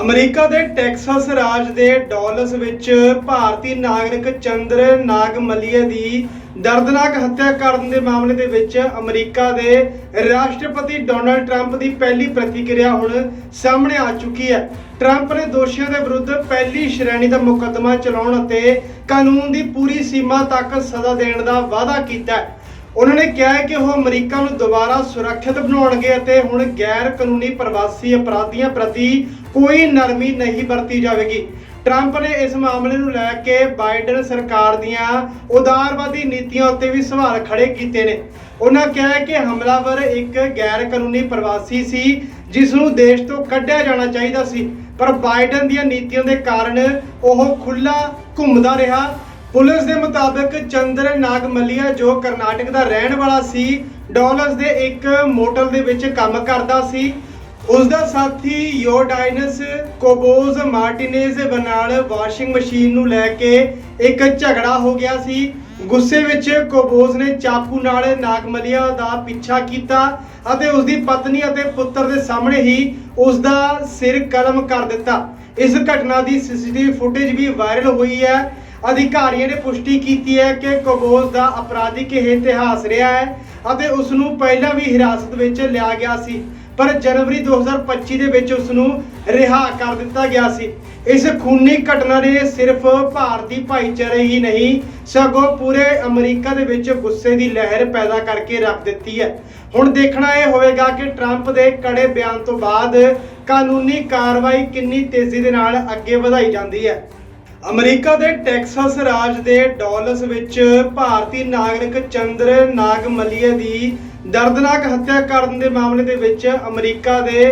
America ਦੇ Texas ਰਾਜ ਦੇ dolls ਵਿੱਚ ਭਾਰਤੀ ਨਾਗਰਿਕ ਚੰਦਰ ਨਾਗਮਲੀਆ ਦੀ ਦਰਦਨਾਕ ਹੱਤਿਆ ਕਰਨ ਦੇ ਮਾਮਲੇ ਦੇ ਵਿੱਚ ਅਮਰੀਕਾ ਦੇ ਰਾਸ਼ਟਰਪਤੀ ਡੋਨਲਡ ਟਰੰਪ ਦੀ ਪਹਿਲੀ ਪ੍ਰਤੀਕਿਰਿਆ ਹੁਣ ਸਾਹਮਣੇ ਆ ਚੁੱਕੀ ਹੈ। ਟਰੰਪ ਨੇ ਦੋਸ਼ੀਆਂ ਦੇ ਵਿਰੁੱਧ ਪਹਿਲੀ ਸ਼੍ਰੇਣੀ ਦਾ ਮੁਕੱਦਮਾ ਚਲਾਉਣ ਅਤੇ ਕਾਨੂੰਨ ਦੀ ਪੂਰੀ ਸੀਮਾ ਤੱਕ ਸਜ਼ਾ ਦੇਣ ਦਾ ਵਾਅਦਾ ਕੀਤਾ ਹੈ। ਉਹਨਾਂ ਨੇ ਕਿਹਾ ਕਿ ਉਹ ਅਮਰੀਕਾ ਨੂੰ ਦੁਬਾਰਾ ਸੁਰੱਖਿਅਤ ਬਣਾਉਣਗੇ ਅਤੇ ਹੁਣ ਗੈਰ ਕਾਨੂੰਨੀ ਪ੍ਰਵਾਸੀ ਅਪਰਾਧੀਆਂ ਪ੍ਰਤੀ ਕੋਈ ਨਰਮੀ ਨਹੀਂ ਵਰਤੀ ਜਾਵੇਗੀ। ਟਰੰਪ ਨੇ ਇਸ ਮਾਮਲੇ ਨੂੰ ਲੈ ਕੇ ਬਾਈਡਨ ਸਰਕਾਰ ਦੀਆਂ ਉਦਾਰਵਾਦੀ ਨੀਤੀਆਂ ਉੱਤੇ ਵੀ ਸਵਾਲ ਖੜੇ ਕੀਤੇ ਨੇ। ਉਹਨਾਂ ਕਿਹਾ ਕਿ ਹਮਲਾਵਰ ਇੱਕ ਗੈਰ ਕਾਨੂੰਨੀ ਪ੍ਰਵਾਸੀ ਸੀ, ਜਿਸ ਨੂੰ ਦੇਸ਼ ਤੋਂ ਕੱਢਿਆ ਜਾਣਾ ਚਾਹੀਦਾ ਸੀ। ਪਰ ਬਾਈਡਨ ਦੀਆਂ ਨੀਤੀਆਂ ਦੇ ਕਾਰਨ ਉਹ ਖੁੱਲਾ ਘੁੰਮਦਾ ਰਿਹਾ ਪੁਲਿਸ ਦੇ ਮੁਤਾਬਕ ਚੰਦਰ ਨਾਗਮਲੀਆ, ਜੋ ਕਰਨਾਟਕ ਦਾ ਰਹਿਣ ਵਾਲਾ ਸੀ, ਡਾਲਸ ਦੇ ਇੱਕ ਮੋਟਲ ਦੇ ਵਿੱਚ ਕੰਮ ਕਰਦਾ ਸੀ। ਉਸ ਦਾ ਸਾਥੀ ਯੋਡਾਈਨਸ ਕੋਬੋਜ਼ ਮਾਰਟੀਨੇਜ਼ ਨਾਲ ਵਾਸ਼ਿੰਗ ਮਸ਼ੀਨ ਨੂੰ ਲੈ ਕੇ ਇੱਕ ਝਗੜਾ ਹੋ ਗਿਆ ਸੀ। ਗੁੱਸੇ ਵਿੱਚ ਕੋਬੋਜ਼ ਨੇ ਚਾਕੂ ਨਾਲ ਨਾਗਮਲੀਆ ਦਾ ਪਿੱਛਾ ਕੀਤਾ ਅਤੇ ਉਸ ਦੀ ਪਤਨੀ ਅਤੇ ਪੁੱਤਰ ਦੇ ਸਾਹਮਣੇ ਹੀ ਉਸ ਦਾ ਸਿਰ ਕਲਮ ਕਰ ਦਿੱਤਾ। ਇਸ ਘਟਨਾ ਦੀ ਸੀਸੀਟੀਵੀ ਫੁਟੇਜ ਵੀ ਵਾਇਰਲ ਹੋਈ ਹੈ। ਅਧਿਕਾਰੀਆਂ ਨੇ ਪੁਸ਼ਟੀ ਕੀਤੀ ਹੈ ਕਿ ਕੋਬੋਜ਼ ਦਾ ਅਪਰਾਧਿਕ ਇਹ ਇਤਿਹਾਸ ਰਿਹਾ ਹੈ ਅਤੇ ਉਸ ਨੂੰ ਪਹਿਲਾਂ ਵੀ ਹਿਰਾਸਤ ਵਿੱਚ ਲਿਆ ਗਿਆ ਸੀ, ਪਰ ਜਨਵਰੀ 2025 ਦੇ ਵਿੱਚ ਉਸ ਨੂੰ ਰਿਹਾ ਕਰ ਦਿੱਤਾ ਗਿਆ ਸੀ। ਇਸ ਖੂਨੀ ਘਟਨਾ ਨੇ ਸਿਰਫ ਭਾਰਤੀ ਭਾਈਚਾਰੇ ਹੀ ਨਹੀਂ, ਸਗੋਂ ਪੂਰੇ ਅਮਰੀਕਾ ਦੇ ਵਿੱਚ ਗੁੱਸੇ ਦੀ ਲਹਿਰ ਪੈਦਾ ਕਰਕੇ ਰੱਖ ਦਿੱਤੀ ਹੈ। ਹੁਣ ਦੇਖਣਾ ਇਹ ਹੋਵੇਗਾ ਕਿ ਟਰੰਪ ਦੇ ਕੜੇ ਬਿਆਨ ਤੋਂ ਬਾਅਦ ਕਾਨੂੰਨੀ ਕਾਰਵਾਈ ਕਿੰਨੀ ਤੇਜ਼ੀ ਦੇ ਨਾਲ ਅੱਗੇ ਵਧਾਈ ਜਾਂਦੀ ਹੈ। ਅਮਰੀਕਾ ਦੇ ਟੈਕਸਾਸ ਰਾਜ ਦੇ ਡਾਲਸ ਵਿੱਚ ਭਾਰਤੀ ਨਾਗਰਿਕ ਚੰਦਰ ਨਾਗਮਲੀਆ ਦੀ ਦਰਦਨਾਕ ਹੱਤਿਆ ਕਰਨ ਦੇ ਮਾਮਲੇ ਦੇ ਵਿੱਚ ਅਮਰੀਕਾ ਦੇ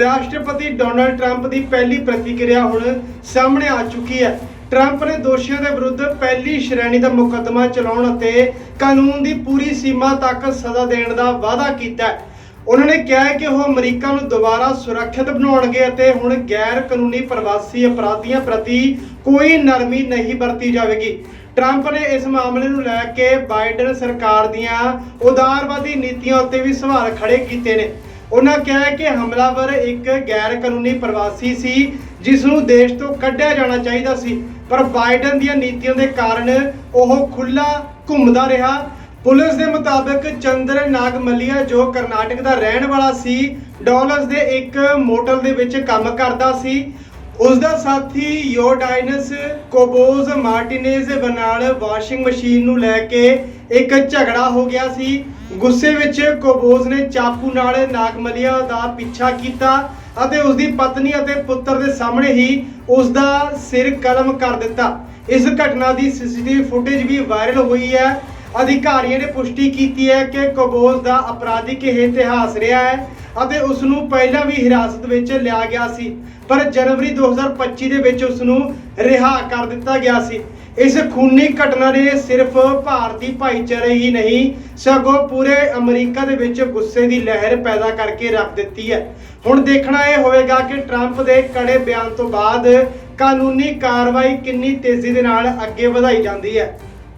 ਰਾਸ਼ਟਰਪਤੀ ਡੋਨਲਡ ਟਰੰਪ ਦੀ ਪਹਿਲੀ ਪ੍ਰਤੀਕਿਰਿਆ ਹੁਣ ਸਾਹਮਣੇ ਆ ਚੁੱਕੀ ਹੈ। ਟਰੰਪ ਨੇ ਦੋਸ਼ੀਆਂ ਦੇ ਵਿਰੁੱਧ ਪਹਿਲੀ ਸ਼੍ਰੇਣੀ ਦਾ ਮੁਕੱਦਮਾ ਚਲਾਉਣ ਅਤੇ ਕਾਨੂੰਨ ਦੀ ਪੂਰੀ ਸੀਮਾ ਤੱਕ ਸਜ਼ਾ ਦੇਣ ਦਾ ਵਾਅਦਾ ਕੀਤਾ ਹੈ। ਉਹਨਾਂ ਨੇ ਕਿਹਾ ਕਿ ਉਹ ਅਮਰੀਕਾ ਨੂੰ ਦੁਬਾਰਾ ਸੁਰੱਖਿਅਤ ਬਣਾਉਣਗੇ ਅਤੇ ਹੁਣ ਗੈਰ ਕਾਨੂੰਨੀ ਪ੍ਰਵਾਸੀ ਅਪਰਾਧੀਆਂ ਪ੍ਰਤੀ ਕੋਈ ਨਰਮੀ ਨਹੀਂ ਵਰਤੀ ਜਾਵੇਗੀ। ਟਰੰਪ ਨੇ ਇਸ ਮਾਮਲੇ ਨੂੰ ਲੈ ਕੇ ਬਾਈਡਨ ਸਰਕਾਰ ਦੀਆਂ ਉਦਾਰਵਾਦੀ ਨੀਤੀਆਂ ਉੱਤੇ ਵੀ ਸਵਾਲ ਖੜੇ ਕੀਤੇ ਨੇ। ਉਹਨਾਂ ਕਿਹਾ ਕਿ ਹਮਲਾਵਰ ਇੱਕ ਗੈਰ ਕਾਨੂੰਨੀ ਪ੍ਰਵਾਸੀ ਸੀ, ਜਿਸ ਨੂੰ ਦੇਸ਼ ਤੋਂ ਕੱਢਿਆ ਜਾਣਾ ਚਾਹੀਦਾ ਸੀ। ਪਰ ਬਾਈਡਨ ਦੀਆਂ ਨੀਤੀਆਂ ਦੇ ਕਾਰਨ ਉਹ ਖੁੱਲਾ ਘੁੰਮਦਾ ਰਿਹਾ ਪੁਲਿਸ ਦੇ ਮੁਤਾਬਕ ਚੰਦਰ ਨਾਗਮਲੀਆ, ਜੋ ਕਰਨਾਟਕ ਦਾ ਰਹਿਣ ਵਾਲਾ ਸੀ, ਡਾਲਸ ਦੇ ਇੱਕ ਮੋਟਲ ਦੇ ਵਿੱਚ ਕੰਮ ਕਰਦਾ ਸੀ। ਉਸ ਦਾ ਸਾਥੀ ਯੋਡਾਈਨਸ ਕੋਬੋਜ਼ ਮਾਰਟੀਨੇਜ਼ ਨਾਲ ਵਾਸ਼ਿੰਗ ਮਸ਼ੀਨ ਨੂੰ ਲੈ ਕੇ ਇੱਕ ਝਗੜਾ ਹੋ ਗਿਆ ਸੀ। ਗੁੱਸੇ ਵਿੱਚ ਕੋਬੋਜ਼ ਨੇ ਚਾਕੂ ਨਾਲ ਨਾਗਮਲੀਆ ਦਾ ਪਿੱਛਾ ਕੀਤਾ ਅਤੇ ਉਸ ਦੀ ਪਤਨੀ ਅਤੇ ਪੁੱਤਰ ਦੇ ਸਾਹਮਣੇ ਹੀ ਉਸ ਦਾ ਸਿਰ ਕਲਮ ਕਰ ਦਿੱਤਾ। ਇਸ ਘਟਨਾ ਦੀ ਸੀਸੀਟੀਵੀ ਫੁਟੇਜ ਵੀ ਵਾਇਰਲ ਹੋਈ ਹੈ। ਅਧਿਕਾਰੀਆਂ ਨੇ ਪੁਸ਼ਟੀ ਕੀਤੀ ਹੈ ਕਿ ਕੋਬੋਜ਼ ਦਾ ਅਪਰਾਧਿਕ ਇਹ ਇਤਿਹਾਸ ਰਿਹਾ ਹੈ ਅਤੇ ਉਸ ਨੂੰ ਪਹਿਲਾਂ ਵੀ ਹਿਰਾਸਤ ਵਿੱਚ ਲਿਆ ਗਿਆ ਸੀ, ਪਰ ਜਨਵਰੀ 2025 ਦੇ ਵਿੱਚ ਉਸ ਨੂੰ ਰਿਹਾ ਕਰ ਦਿੱਤਾ ਗਿਆ ਸੀ। ਇਸ ਖੂਨੀ ਘਟਨਾ ਨੇ ਸਿਰਫ ਭਾਰਤੀ ਭਾਈਚਾਰੇ ਹੀ ਨਹੀਂ, ਸਗੋਂ ਪੂਰੇ ਅਮਰੀਕਾ ਦੇ ਵਿੱਚ ਗੁੱਸੇ ਦੀ ਲਹਿਰ ਪੈਦਾ ਕਰਕੇ ਰੱਖ ਦਿੱਤੀ ਹੈ। ਹੁਣ ਦੇਖਣਾ ਇਹ ਹੋਵੇਗਾ ਕਿ ਟਰੰਪ ਦੇ ਕੜੇ ਬਿਆਨ ਤੋਂ ਬਾਅਦ ਕਾਨੂੰਨੀ ਕਾਰਵਾਈ ਕਿੰਨੀ ਤੇਜ਼ੀ ਦੇ ਨਾਲ ਅੱਗੇ ਵਧਾਈ ਜਾਂਦੀ ਹੈ।